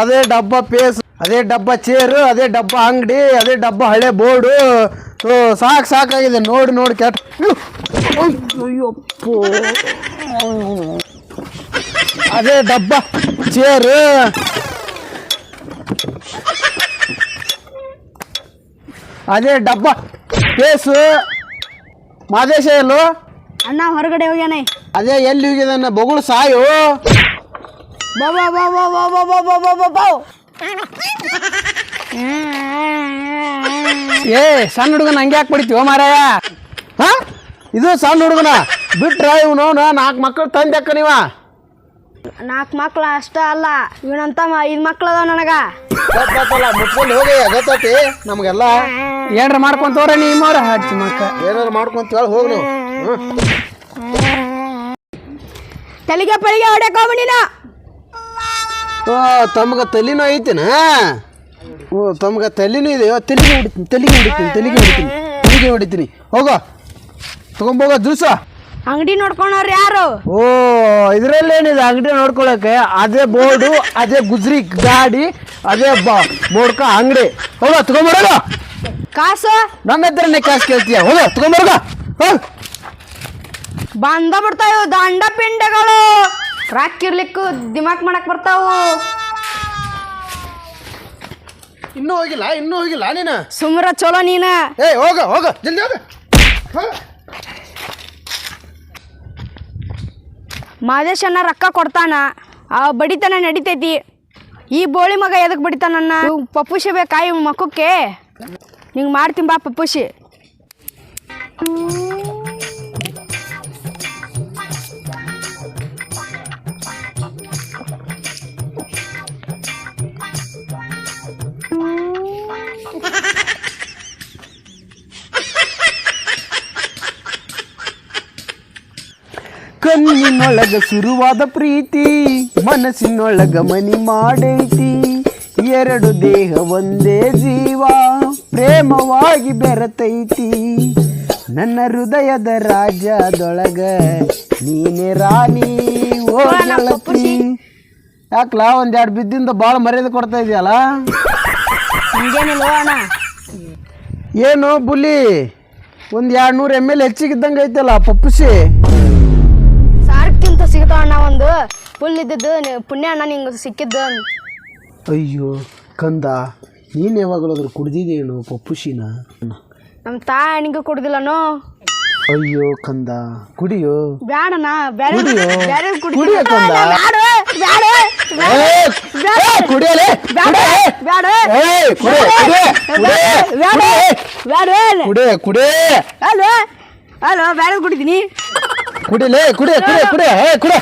ಅದೇ ಡಬ್ಬ ಪೇಸ್ ಅದೇ ಡಬ್ಬ ಚೇರು ಅದೇ ಡಬ್ಬ ಅಂಗಡಿ ಅದೇ ಡಬ್ಬ ಹಳೆ ಬೋರ್ಡು ಸಾಕು ಸಾಕಾಗಿದೆ. ನೋಡಿ ನೋಡಿ ಕೆಟ್ಟ ಅಯ್ಯಪ್ಪೋ ಅದೇ ಡಬ್ಬ ಚೇರು ಅದೇ ಡಬ್ಬ ಪೇಸು. ಮಾದೇಶ ಎಲ್ಲೋ? ಅಣ್ಣ ಹೊರಗಡೆ ಹೋಗ್ಯಾನೆ. ಅದೇ ಎಲ್ಲಿ ಹೋಗಿದಾನ ಬೊಗಳು ಸಾಯು. ಬಾ ಬಾ ಬಾ ಬಾ ಬಾ ಬಾ ಬಾ ಬಾ ಏ ಸಣ್ಣ ಹುಡುಗನ ಹಂಗೆ ಯಾಕೆ ಬಿಡ್ತೀವೋ ಮಾರಾಯ? ಹಾ? ಇದು ಸಣ್ಣ ಹುಡುಗನ? ಬಿಟ್ರೆ ಇವನು ನಾಲ್ಕು ಮಕ್ಕಳು ತಂದೆಕ್ಕ ನೀವ? ನಾಲ್ಕು ಮಕ್ಳು ಅಷ್ಟೇ ಅಲ್ಲ ಇವನಂತ ಐದು ಮಕ್ಳು ಅದಾವ ನನಗ. ಗೊತ್ತಾತಲ್ಲ ಮುಟ್ಕೊಂಡು ಹೋಗಿ ಗೊತ್ತೈತಿ? ನಮಗೆಲ್ಲ ಏನಾರ ನೀ ನಿಮ್ಮವ್ರ ಹಚ್ಚಿ ಮಕ್ಕ. ಏನಾರ ಮಾಡ್ಕೊಂತ ಹೇಳಿ ಹೋಗಿ ತಲೆಗೆ ಪಳಿಗೆ ಹೊಡೆಕೋಬಿಡಿ ನಾ ಓ ತಮ್ಗೆ ತಲೆನೂ ಐತಿನ? ಓ ತಮ್ಗೆ ತಲೆನೂ ಇದೆ. ಓ, ತಲೆಗೆ ಹೊಡಿತೀನಿ ತಲೆಗೆ ಹೊಡಿತೀನಿ ತಲೆಗೆ ಹೊಡಿತೀನಿ ತಲೆಗೆ ಹೊಡಿತೀನಿ. ಹೋಗೋ ತಗೊಂಬೋಗ ಜ್ಯೂಸ. ಅಂಗಡಿ ನೋಡ್ಕೊಳೋರು ಯಾರು? ಓ ಇದರಲ್ಲೇನಿದೆ ಅಂಗಡಿ ನೋಡ್ಕೊಳಕ್ಕೆ? ಅದೇ ಬೋರ್ಡು ಅದೇ ಗುಜ್ರಿ ಗಾಡಿ ಅದೇ ಬೋರ್ಡ್ಕ ಅಂಗಡಿ. ಹೋಗ ತಗೊಂಬರೋಗ ಕಾಸು? ನನ್ನ ಹತ್ರನೇ ಕಾಸು ಕೇಳ್ತೀಯ? ಹೋಗ ತಗೊಂಬರೋಗ ಹೋಗ್. ಬಂದ ಬಿಡ್ತಾವ ದಂಡ ಪಿಂಡಗಳು ರಾಕಿರ್ಲಿಕ್ಕೂ ದಿಮಾಕ್ ಮಾಡಕ್ ಬರ್ತಾವು. ಇನ್ನೂ ಹೋಗಿಲ್ಲ ಇನ್ನೂ ಹೋಗಿಲ್ಲ ನೀನು? ಸುಮ್ರ ಚಲೋ ನೀನ. ಏ ಹೋಗ ಹೋಗ ಜಲ್ದಿ ಹೋಗ. ಹೋಗ. ಅಣ್ಣ ರೊಕ್ಕ ಕೊಡ್ತಾನ. ಆ ಬಡಿತನ ನಡಿತೈತಿ. ಈ ಬೋಳಿ ಮಗ ಎದಕ್ ಬಡಿತಾನನ್ನ ಇವ್ ಪಪ್ಪುಷಿ ಬೇಕಾ ಇವ್ ಮಕ್ಕಕ್ಕೆ? ನಿಂಗೆ ಮಾಡ್ತೀನಿ ಬಾ ಪಪ್ಪುಷಿ ಕಣ್ಣಿನೊಳಗ ಶುರುವಾದ ಪ್ರೀತಿ ಮನಸ್ಸಿನೊಳಗ ಮನಿ ಮಾಡೈತಿ. ಎರಡು ದೇಹ ಒಂದೇ ಜೀವ ಪ್ರೇಮವಾಗಿ ಬೆರತೈತಿ. ನನ್ನ ಹೃದಯದ ರಾಜ್ಯದೊಳಗ ನೀನೆ ರಾಣಿ ಓ ಗೆಳತಿ. ಯಾಕಲ ಒಂದೆರಡು ಬಿದ್ದಿಂದ ಭಾಳ ಮರ್ಯಾದೆ ಕೊಡ್ತಾ ಇದೆಯಲ್ಲ? ಹಂಗೇನಿಲ್ಲ ಅಣ್ಣ? ಏನು ಬುಲಿ ಒಂದು ಎರಡು ನೂರು ಎಂ ಎಲ್ ಹೆಚ್ಚಿಗಿದ್ದಂಗೆ ಐತಲ್ಲ ಪಪ್ಪುಸಿ ಸಾರ್ಕ್ಕಿಂತ ಸಿಗ್ತಾವ ಅಣ್ಣ ಒಂದು. ಫುಲ್ ಇದ್ದದ್ದು ಪುಣ್ಯ ಅಣ್ಣ ನಿಂಗೆ ಸಿಕ್ಕಿದ್ದು. ಅಯ್ಯೋ ಕಂದ ನೀನು ಯಾವಾಗಲೂ ಅದ್ರ ಕುಡ್ದಿದೇನು ಪಪ್ಪುಶಿನ ನಮ್ಮ ತಾಯನಿಗೂ ಕುಡ್ದಿಲ್ಲನು ಅಯ್ಯೋ ಕಂದ ಕುಡಿಯೋ? ಬ್ಯಾಡಣ್ಣ ಬ್ಯಾರೆ ಕುಡಿಯೋ. ಬ್ಯಾರೆ ಕುಡಿಯೋ ಕಂದ. ಬ್ಯಾಡ ಏ, ಕುಡಿಯಲೇ? ಬ್ಯಾಡ ಬ್ಯಾಡ ಕುಡಿ, ಕುಡಿ, ಕುಡಿ, ಬ್ಯಾಡ ಬ್ಯಾಡ ಕುಡಿ ಕುಡಿ ಅಲ್ವ ಅಲ್ವ ಬ್ಯಾಡ குடிலே குடு குடு குடு குடு.